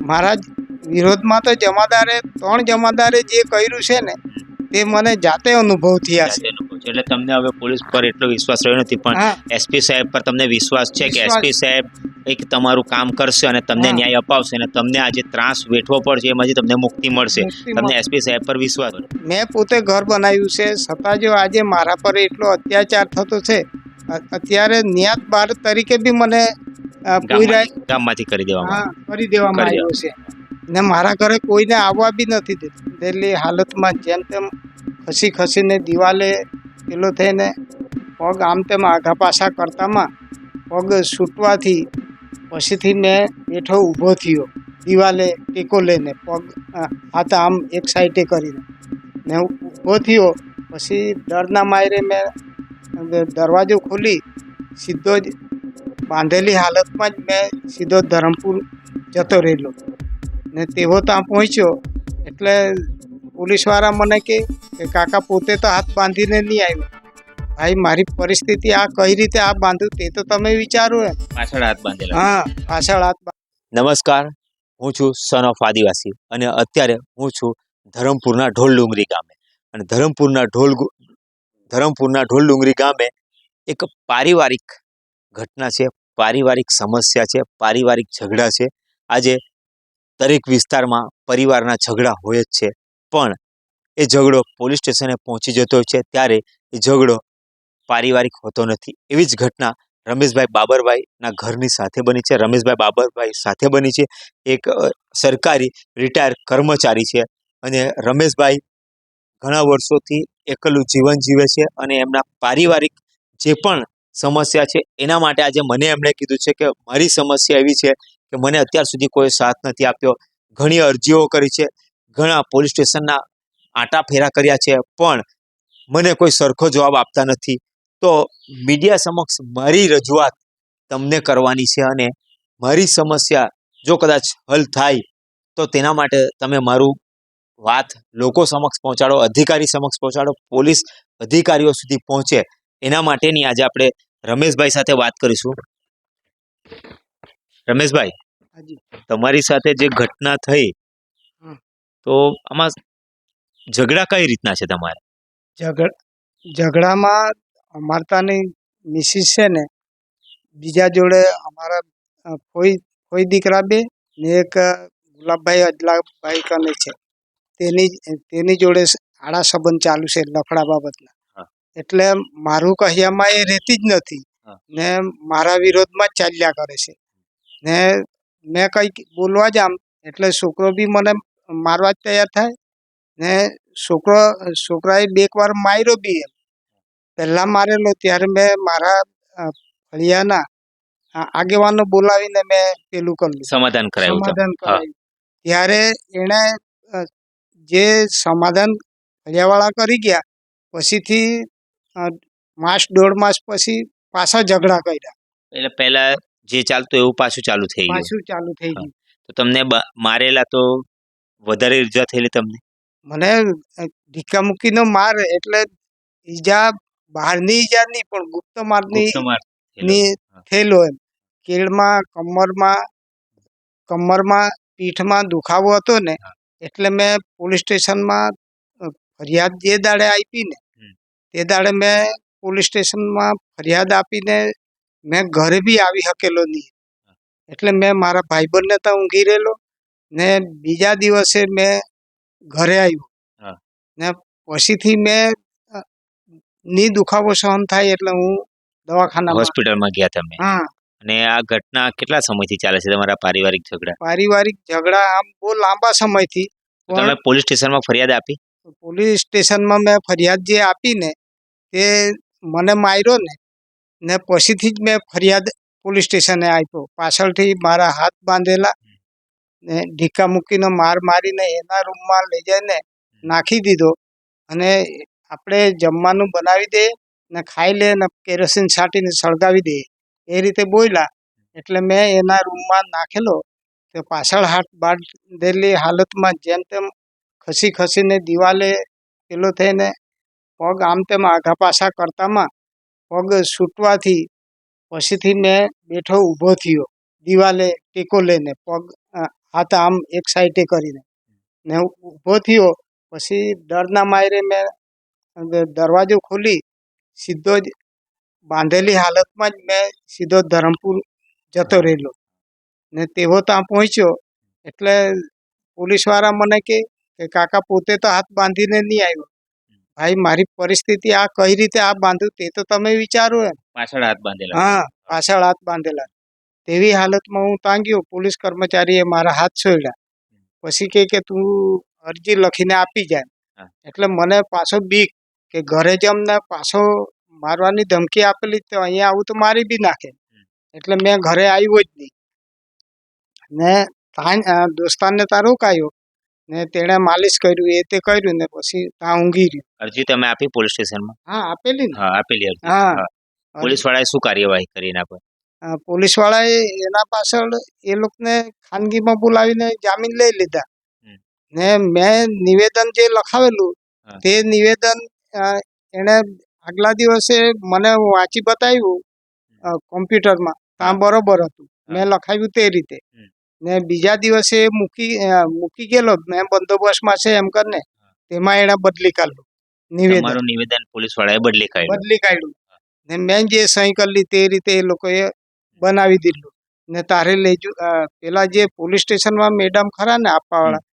મારા જ વિરોધમાં તો જમાદારે ત્રણ જમાદારે જે કર્યું છે ને તે મને જાતે અનુભવ થયા છે. એટલે તમને હવે પોલીસ પર એટલો વિશ્વાસ રહ્યો નથી પણ એસપી સાહેબ પર તમને વિશ્વાસ છે કે એસપી સાહેબ એક તમારું કામ કરશે અને તમને ન્યાય અપાવશે અને તમને આ જે ત્રાસ વેઠવો પડશે એમાંથી તમને મુક્તિ મળશે. તમને. એસપી સાહેબ પર વિશ્વાસ મેં પોતે ઘર બનાવ્યું છે. છતાં જો આજે મારા પર એટલો અત્યાચાર થતો છે અત્યારે નિયાત બાર તરીકે બી મને ગામમાંથી ગામમાંથી કરી દેવામાં કરી દેવામાં આવ્યો છે. ને મારા ઘરે કોઈને આવવા બી નથી દેતું. હાલતમાં જેમ તેમ ખસી ખસીને દિવાલે પેલો થઈને પગ આમ તેમ આઘા પાછા કરતામાં પગ છૂટવાથી પછીથી મેં બેઠો ઊભો થયો, દિવાલે ટેકો લઈને, પગ હાથ આમ એક સાઈડે કરીને. ને ઊભો થયો, પછી ડરના માયરે મેં દરવાજો ખોલી, સીધો જ બાંધેલી હાલતમાં જ મેં સીધો ધરમપુર જતો રહેલો. ને તેવો ત્યાં પહોંચ્યો, એટલે પોલીસવાળા મને કે કાકા પોતે તો હાથ બાંધીને નહીં આવ્યો. ભાઈ મારી પરિસ્થિતિ આ કઈ રીતે આ બાંધું તે તો તમે વિચારો ને પાછળ હાથ બાંધેલા. હા પાછળ હાથ નમસ્કાર હું છું સન ઓફ આદિવાસી અને અત્યારે હું છું ધરમપુરના ઢોલ ડુંગરી ગામે. અને ધરમપુરના ઢોલ ધરમપુરના ઢોલ ડુંગરી ગામે એક પારિવારિક ઘટના છે પારિવારિક સમસ્યા છે પારિવારિક ઝઘડા છે. આજે દરેક વિસ્તારમાં પરિવારના ઝઘડા હોય જ છે. પણ એ ઝઘડો પોલીસ સ્ટેશને પહોંચી જતો છે. ત્યારે એ ઝઘડો પારિવારિક હોતો નથી. એવી જ ઘટના રમેશભાઈ બાબરભાઈના ઘરની સાથે બની છે. રમેશભાઈ બાબરભાઈ સાથે બની છે. એક સરકારી રિટાયર કર્મચારી છે અને રમેશભાઈ ઘણા વર્ષોથી એકલું જીવન જીવે છે અને એમના પારિવારિક જે પણ સમસ્યા છે, એના માટે આજે મને એમણે કીધું છે કે મારી સમસ્યા એવી છે કે મને અત્યાર સુધી કોઈ સાથ નથી આપ્યો. ઘણી અરજીઓ કરી છે. ઘણા પોલીસ સ્ટેશનના આટા ફેરા કર્યા છે. પણ મને કોઈ સરખો જવાબ આપતા નથી. તો મીડિયા સમક્ષ મારી રજૂઆત તમને કરવાની છે અને મારી સમસ્યા જો કદાચ હલ થાય તો તેના માટે તમે મારું વાત લોકો સમક્ષ પહોંચાડો અધિકારી સમક્ષ પહોંચાડો પોલીસ અધિકારીઓ સુધી પહોંચે એના માટેની આજે આપણે રમેશભાઈ સાથે વાત કરીશું. રમેશભાઈ તમારી સાથે જે ઘટના થઈ તો આમાં ઝઘડા કઈ રીતના છે તમારે? ઝઘડ ઝઘડામાં અમારતાની મિસિસ છે ને બીજા જોડે અમારા કોઈ કોઈ દીકરા બે ને એક ગુલાબભાઈ અજલાભાઈ કને છે. તેની તેની જોડે આડા સંબંધ ચાલુ છે લફડા બાબતના. એટલે મારું કહ્યામાં એ રહેતી જ નથી. ને મારા વિરોધમાં જ ચાલ્યા કરે છે. ને મેં કંઈક બોલવા જામ એટલે છોકરો બી મને મારવા જ તૈયાર થાય. ને છોકરો છોકરાએ બે એક વાર માર્યો બી એમ. પહેલાં મારેલો ત્યારે મેં મારા ફળિયાના આગેવાનો બોલાવીને મેં પેલું કર્યું. સમાધાન કરાયું સમાધાન કરાયું. ત્યારે એણે જે સમાધાન ફળિયાવાળા કરી ગયા પછીથી માસ દોઢ માસ પછી પાછા ઝઘડા કર્યા. એટલે પહેલા જે ચાલતું એવું પાછું ચાલુ થઈ ગયું. પાછું ચાલુ થઈ ગયું. તો તમને મારેલા તો વધારે ઈજા થયેલી તમને? મને ઢીકા મૂકીનો માર એટલે ઈજા બહારની ઈજા નહીં પણ ગુપ્ત માર્ગની થયેલો. ની થયેલો એમ. કેળમાં કમરમાં કમરમાં પીઠમાં દુખાવો હતો ને એટલે મેં પોલીસ સ્ટેશનમાં ફરિયાદ જે દાડે આપી ને તે દાડે મેં પોલીસ સ્ટેશનમાં ફરિયાદ આપીને મેં ઘરે બી આવી શકેલો નહીં. એટલે મેં મારા ભાઈબંધને તો ઊંઘી રહેલો ને બીજા દિવસે મેં ઘરે આવ્યો. ને પછીથી મેં ની દુખાવો સહન થાય એટલે હું દવાખાના હોસ્પિટલમાં ગયા તમે? હા. અને આ ઘટના કેટલા સમયથી ચાલે છે તમારા પારિવારિક ઝઘડા? પારિવારિક ઝઘડા આમ બહુ લાંબા સમયથી. તમે પોલીસ સ્ટેશનમાં ફરિયાદ આપી? પોલીસ સ્ટેશનમાં મેં ફરિયાદ જે આપી ને તે મને માર્યો ને ને પછીથી જ મેં ફરિયાદ પોલીસ સ્ટેશને આપ્યો. પાછળથી મારા હાથ બાંધેલા ને ઢીકા મૂકીને માર મારીને એના રૂમમાં લઈ જઈને નાખી દીધો. અને આપણે જમવાનું બનાવી દે ને ખાઈ લે ને કેરોસીન છાંટીને સળગાવી દે. એ રીતે બોલ્યા. એટલે મેં એના રૂમમાં નાખેલો તે પાછળ હાથ બાંધેલી હાલતમાં જેમ તેમ ખસી ખસીને દિવાલે પેલો થઈને પગ આમ તેમ આઘા પાછા કરતામાં પગ છૂટવાથી પછીથી મેં બેઠો ઊભો થયો. દિવાલે ટેકો લઈને પગ હાથ આમ એક સાઈડે કરીને. ને ઊભો થયો. પછી ડરના માયરે મેં દરવાજો ખોલી સીધો જ બાંધેલી હાલતમાં જ મેં સીધો ધરમપુર જતો રહેલો. ને તેવો ત્યાં પહોંચ્યો. એટલે પોલીસવાળા મને કે કાકા પોતે તો હાથ બાંધીને નહીં આવ્યો. ભાઈ મારી પરિસ્થિતિ આ કઈ રીતે આ બાંધું તે તો તમે વિચારો એમ. પાછળ હાથ બાંધેલા. હા પાછળ હાથ બાંધેલા. તેવી હાલતમાં હું તાંગ્યો. પોલીસ કર્મચારીએ મારા હાથ છોડ્યા. પછી કે તું અરજી લખીને આપી જાય. એટલે મને પાછો બીક કે ઘરે જ અમને પાછો મારવાની ધમકી આપેલી તો અહીંયા આવું તો મારી બી નાખે. એટલે મેં ઘરે આવ્યો જ નહીં. ને દોસ્તાને દોસ્તારને ત્યાં રોકાયો. ને તેણે માલિશ કર્યું એ તે કર્યું ને પછી ત્યાં ઊંઘી રહ્યું. અરજી તમે આપી પોલીસ સ્ટેશનમાં? હા આપેલી ને? હા આપેલી અરજી. હા. પોલીસ વાળાએ શું કાર્યવાહી કરી એના પર? પોલીસ વાળાએ એના પાછળ એ લોકોને ખાનગીમાં બોલાવીને જામીન લઈ લીધા. ને મેં નિવેદન જે લખાવેલું તે નિવેદન એણે આગલા દિવસે મને વાંચી બતાવ્યું કોમ્પ્યુટરમાં. કામ બરોબર હતું. મેં લખાવ્યું તે રીતે. ને બીજા દિવસે મૂકી મૂકી ગયેલો. મેં બંદોબસ્તમાં છે એમ કરીને તેમાં એણે બદલી કાઢ્યું. નિવેદન. નિવેદન પોલીસ વાળાએ બદલી કાઢ્યું. બદલી કાઢ્યું. ને મેં જે સહી કરેલી તે રીતે એ લોકોએ બનાવી દીધું. ને તારે લેજો પેલા જે પોલીસ સ્ટેશનમાં મેડમ ખરા ને આપવાવાળા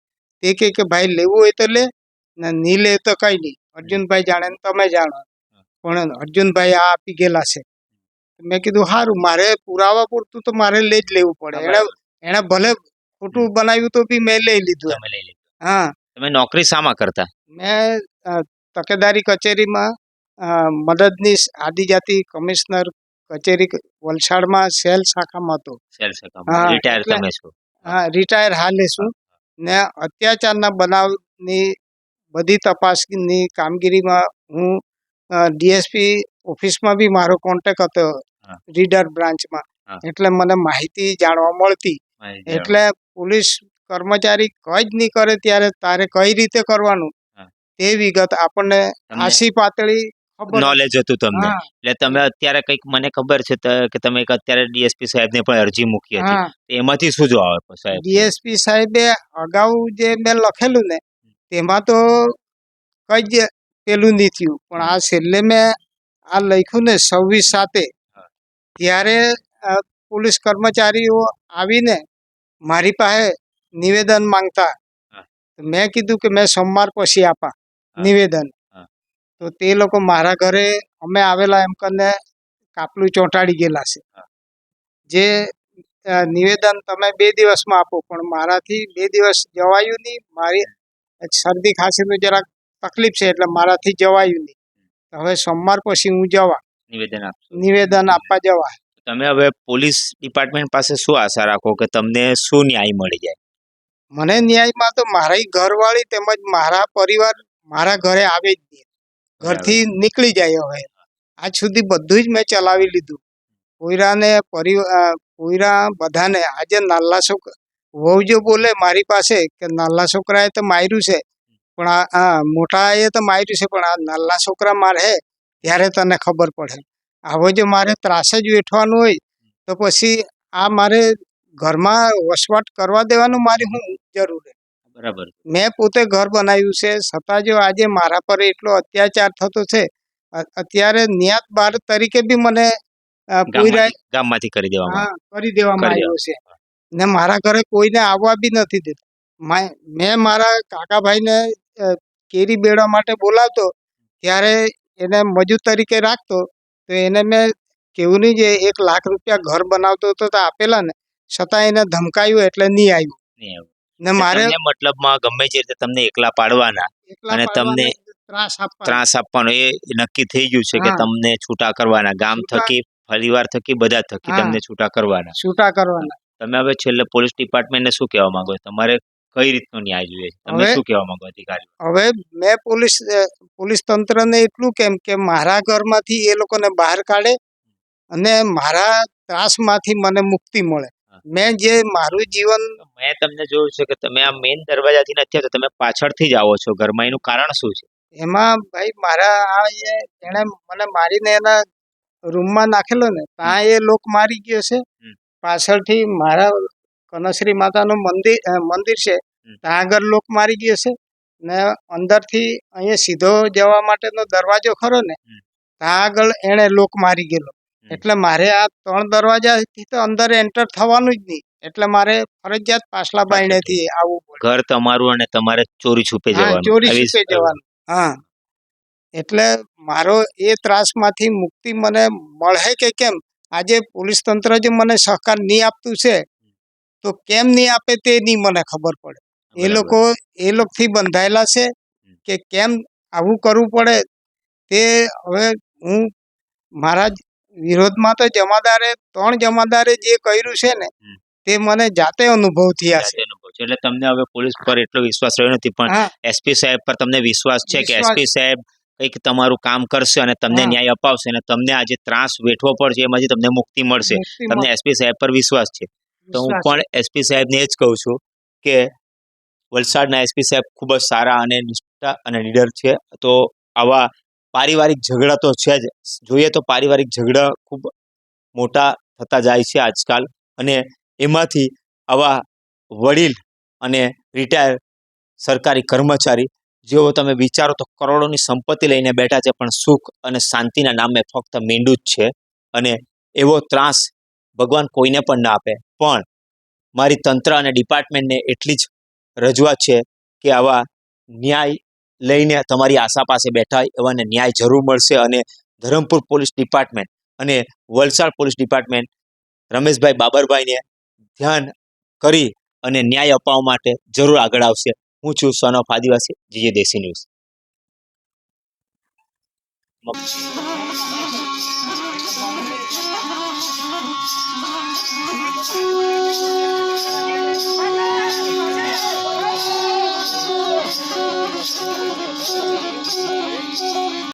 તે કે ભાઈ લેવું હોય તો લે ને નહીં લે તો કઈ નહીં. અર્જુનભાઈ જાણે ને તમે જાણો. પણ અર્જુનભાઈ આ આપી ગયેલા છે. મેં કીધું સારું મારે પુરાવા પૂરતું તો મારે લઈ જ લેવું પડે. એણે એણે ભલે ખોટું બનાવ્યું તો બી મેં લઈ લીધું તમે લઈ લીધું. હા. તમે નોકરી શામાં કરતા? મેં તકેદારી કચેરીમાં મદદનીશ આદિજાતિ કમિશનર કચેરી વલસાડમાં સેલ શાખામાં હતો. સેલ હા, રિટાયર તમે છો? હા રિટાયર હાલે છું. ને અત્યાચારના બનાવની બધી તપાસની કામગીરીમાં હું ડીએસપી ઓફિસમાં બી મારો કોન્ટેક હતો રીડર બ્રાન્ચમાં. એટલે મને માહિતી જાણવા મળતી. એટલે પોલીસ કર્મચારી કઈ જ નહીં કરે ત્યારે તારે કઈ રીતે કરવાનું? તે વિગત આપણને આશી પાતળી નોલેજ હતું તમને. એટલે તમે અત્યારે કંઈક મને ખબર છે કે તમે અત્યારે ડીએસપી સાહેબને પણ અરજી મૂકી હતી. એમાંથી શું જવાબ આવે સાહેબ? ડીએસપી સાહેબે અગાઉ જે મેં લખેલું ને તેમાં તો કઈ જ પેલું નહીં થયું. પણ આ છેલ્લે મેં આ લખ્યું ને છવ્વીસ સાતે ત્યારે પોલીસ કર્મચારીઓ આવીને મારી પાસે નિવેદન માંગતા. મેં કીધું કે મેં સોમવાર પછી આપા નિવેદન. તો તે લોકો મારા ઘરે અમે આવેલા એમ કરીને કાપલું ચોંટાડી ગયેલા છે. જે નિવેદન તમે બે દિવસમાં આપો પણ મારાથી બે દિવસ જવાયું નહીં. મારી શરદી ખાંસીનું જરાક તકલીફ છે એટલે મારાથી જવાયું નહીં. હવે સોમવાર પછી હું જવા. નિવેદન આપશો. નિવેદન આપવા જવા. તમે હવે પોલીસ ડિપાર્ટમેન્ટ પાસે શું આશા રાખો કે તમને શું ન્યાય મળી જાય? મને ન્યાયમાં તો મારી ઘરવાળી તેમજ મારા પરિવાર મારા ઘરે આવે જ નહીં. ઘરથી નીકળી જાય હવે. આજ સુધી બધું જ મેં ચલાવી લીધું. કોયરાને પરિવાર કોયરા બધાને આજે નાલ્લા વહુ જો બોલે મારી પાસે કે નાલ્લા છોકરાએ તો માર્યું છે પણ આ મોટાએ તો માર્યું છે પણ આ નાલ્લા છોકરા મારે ત્યારે તને ખબર પડે. આવો જો મારે ત્રાસ જ વેઠવાનું હોય તો પછી આ મારે ઘરમાં વસવાટ કરવા દેવાનું મારી હું જરૂર બરાબર. મેં પોતે ઘર બનાવ્યું છે છતાં જો આજે મારા પર એટલો અત્યાચાર થતો છે અત્યારે નિયાત બાર તરીકે બી મને કોઈરાએ ગામમાંથી કરી દેવામાં હા કરી દેવામાં આવ્યો છે. ને મારા ઘરે કોઈને આવવા બી નથી દેતા. મેં મારા કાકાભાઈને કેરી બેડવા માટે બોલાવતો ત્યારે એને મજૂર તરીકે રાખતો તો એને મેં કેવું નહીં જે એક લાખ રૂપિયા ઘર બનાવતો હતો તો આપેલા ને છતાં એને ધમકાયું એટલે નહીં આવ્યું. ને મારે મતલબમાં ગમે તે રીતે તમને એકલા પાડવાના. અને તમને ત્રાસ આપવાનો. ત્રાસ આપવાનો. એ નક્કી થઈ ગયું છે કે તમને છૂટા કરવાના. ગામ થકી પરિવાર થકી બધા થકી તમને છૂટા કરવાના. છૂટા કરવાના. તમે હવે છેલ્લે પોલીસ ડિપાર્ટમેન્ટને શું કહેવા માંગો છો? તમારે કઈ રીતનો ન્યાય જોઈએ? તમે શું કહેવા માંગો અધિકારી હવે મેં પોલીસ પોલીસ તંત્રને એટલું કેમ કે મારા ઘરમાંથી એ લોકોને બહાર કાઢે અને મારા ત્રાસમાંથી મને મુક્તિ મળે. મેં જે મારું જીવન મેં તમને જોયું છે કે તમે આ મેઇન દરવાજાથી નથી આવતા તમે પાછળથી જ આવો છો. ઘરમાં એનું કારણ શું છે? એમાં ભાઈ મારા આ એણે મને મારીને એના રૂમમાં નાખેલો ને ત્યાં એ લોક મારી ગયો છે. પાછળથી મારા કનશ્રી માતાનું મંદિર મંદિર છે ત્યાં આગળ લોક મારી ગયો છે ને અંદરથી અહીંયા સીધો જવા માટેનો દરવાજો ખરો ને ત્યાં આગળ એણે લોક મારી ગયેલો. એટલે મારે આ ત્રણ દરવાજાથી તો અંદર એન્ટર થવાનું જ નહીં. એટલે મારે ફરજિયાત પાછલા બાયણેથી આવવું પડે ઘર તમારું અને તમારે ચોરી છુપે જવાનું. ચોરી આવી- છુપે જવાનું. હા. એટલે મારો એ ત્રાસમાંથી મુક્તિ મને મળે કે કેમ? આજે પોલીસ તંત્ર જે મને સહકાર નહીં આપતું છે તો કેમ નહીં આપે તે નહીં મને ખબર પડે. એ લોકો એ લોકોથી બંધાયેલા છે કે કેમ આવું કરવું પડે તે હવે હું મારા વિરોધમાં તો જમાદારે ત્રણ જમાદારે જે કર્યું છે ને તે મને જાતે અનુભવ થયા છે. એટલે તમને હવે પોલીસ પર એટલો વિશ્વાસ રહ્યો નથી પણ એસપી સાહેબ પર તમને વિશ્વાસ છે કે એસપી સાહેબ કંઈક તમારું કામ કરશે અને તમને ન્યાય અપાવશે અને તમને આજે ત્રાસ વેઠવો પડશે એમાંથી તમને મુક્તિ મળશે. તમને એસપી સાહેબ પર વિશ્વાસ છે. તો હું પણ એસપી સાહેબને એ જ કહું છું કે વલસાડના એસપી સાહેબ ખૂબ જ સારા અને નિષ્ઠા અને લીડર છે. તો આવા પારિવારિક ઝઘડા તો છે જ. જોઈએ તો પારિવારિક ઝઘડા ખૂબ મોટા થતા જાય છે આજકાલ. અને એમાંથી આવા વડીલ અને રિટાયર સરકારી કર્મચારી જેઓ તમે વિચારો તો કરોડોની સંપત્તિ લઈને બેઠા છે, પણ સુખ અને શાંતિના નામે ફક્ત મીંડું જ છે. અને એવો ત્રાસ ભગવાન કોઈને પણ ના આપે. પણ મારી તંત્ર અને ડિપાર્ટમેન્ટને એટલી જ રજૂઆત છે કે આવા ન્યાય લઈને તમારી આશા પાસે બેઠા હોય એવાને ન્યાય જરૂર મળશે અને ધરમપુર પોલીસ ડિપાર્ટમેન્ટ અને વલસાડ પોલીસ ડિપાર્ટમેન્ટ રમેશભાઈ બાબરભાઈને ધ્યાન કરી અને ન્યાય અપાવવા માટે જરૂર આગળ આવશે. હું છું son of Adivasi GJ Desi news